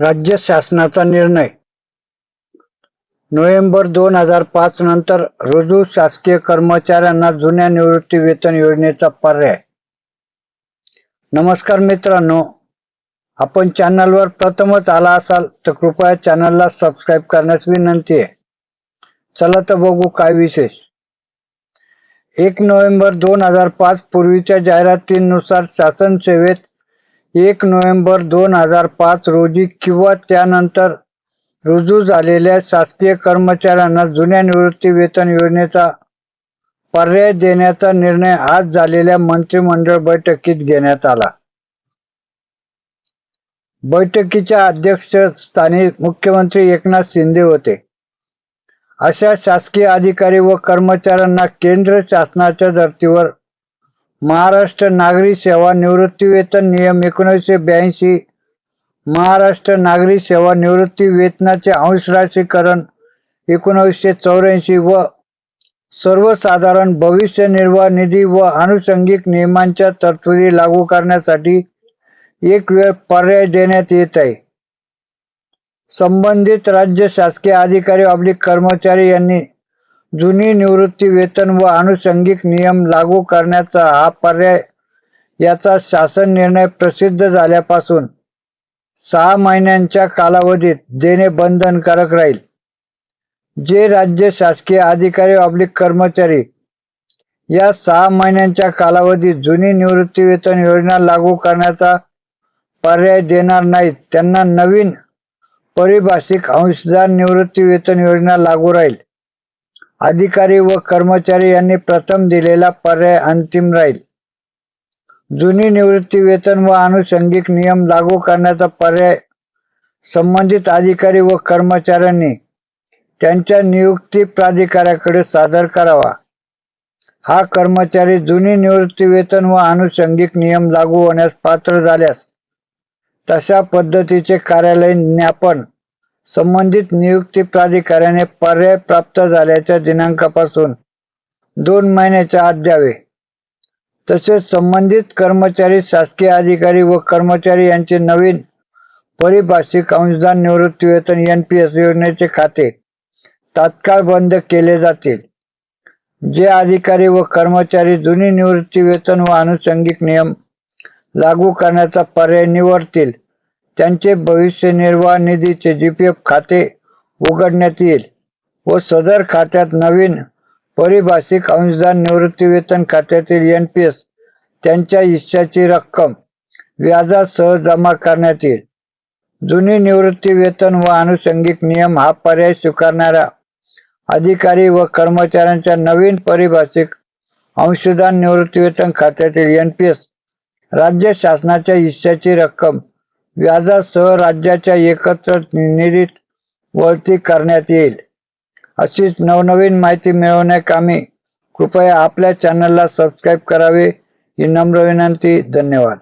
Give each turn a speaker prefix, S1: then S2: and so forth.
S1: राज्य शासनाचा निर्णय. नोव्हेंबर दोन हजार पाच नंतर रुजू शासकीय कर्मचाऱ्यांना जुन्या निवृत्ती वेतन योजनेचा पर्याय. नमस्कार मित्रांनो आपण चॅनलवर प्रथमच आला असाल तर कृपया चॅनलला सबस्क्राईब करण्यास विनंती आहे. चला तर बघू काय विशेष. एक नोव्हेंबर दोन हजार पाच पूर्वीच्या जाहिरातीनुसार शासन सेवेत एक नोव्हेंबर दोन हजार पाच रोजी किंवा त्यानंतर रुजू झालेल्या शासकीय कर्मचाऱ्यांना जुन्या निवृत्ती वेतन योजनेचा पर्याय देण्याचा निर्णय आज झालेल्या मंत्रिमंडळ बैठकीत घेण्यात आला. बैठकीच्या अध्यक्षस्थानी मुख्यमंत्री एकनाथ शिंदे होते. अशा शासकीय अधिकारी व कर्मचाऱ्यांना केंद्र शासनाच्या धर्तीवर महाराष्ट्र नागरी सेवा निवृत्ती वेतन नियम एकोणीसशे ब्याऐंशी. महाराष्ट्र नागरी सेवा निवृत्ती वेतनाचे अंश राशीकरण एकोणीसशे चौऱ्याऐंशी व सर्वसाधारण भविष्य निर्वाह निधी व आनुषंगिक नियमांच्या तरतुदी लागू करण्यासाठी एक वेळ पर्याय देण्यात येत आहे. संबंधित राज्य शासकीय अधिकारी अब्लिक कर्मचारी यांनी जुनी निवृत्ती वेतन व आनुषंगिक नियम लागू करण्याचा हा पर्याय याचा शासन निर्णय प्रसिद्ध झाल्यापासून सहा महिन्यांच्या कालावधीत देणे बंधनकारक राहील. जे राज्य शासकीय अधिकारी ऑब्लिक कर्मचारी या सहा महिन्यांच्या कालावधीत जुनी निवृत्ती वेतन योजना लागू करण्याचा पर्याय देणार नाहीत त्यांना नवीन परिभाषिक अंशदार निवृत्ती वेतन योजना लागू राहील. अधिकारी व कर्मचारी यांनी प्रथम दिलेला पर्याय अंतिम राहील. जुनी निवृत्ती वेतन व आनुषंगिक नियम लागू करण्याचा पर्याय संबंधित अधिकारी व कर्मचाऱ्यांनी त्यांच्या नियुक्ती प्राधिकाऱ्याकडे सादर करावा. हा कर्मचारी जुनी निवृत्ती वेतन व आनुषंगिक नियम लागू होण्यास पात्र झाल्यास तशा पद्धतीचे कार्यालयीन ज्ञापन संबंधित नियुक्ती प्राधिकाऱ्याने पर्याय प्राप्त झाल्याच्या दिनांकापासून दोन महिन्याच्या आत द्यावे. तसेच संबंधित कर्मचारी शासकीय अधिकारी व कर्मचारी यांचे नवीन परिभाषिक अंशदान निवृत्ती वेतन एन पी एस योजनेचे खाते तात्काळ बंद केले जातील. जे अधिकारी व कर्मचारी जुनी निवृत्ती वेतन व आनुषंगिक नियम लागू करण्याचा पर्याय निवडतील त्यांचे भविष्य निर्वाह निधीचे जीपीएफ खाते उघडण्यात येईल व सदर खात्यात नवीन परिभाषिक अंशदान निवृत्ती वेतन खात्यातील एन पी एस त्यांच्या हिश्श्याची रक्कम व्याजासह जमा करण्यात येईल. जुनी निवृत्ती वेतन व आनुषंगिक नियम हा पर्याय स्वीकारणाऱ्या अधिकारी व कर्मचाऱ्यांच्या नवीन परिभाषिक अंशदान निवृत्ती वेतन खात्यातील एन पी एस राज्य शासनाच्या हिश्श्याची रक्कम व्याजासह राज्याच्या एकत्र निधीत वळती करण्यात येईल. अशीच नवनवीन माहिती मिळवण्याकामी कृपया आपल्या चॅनलला सबस्क्राईब करावे ही नम्र विनंती धन्यवाद.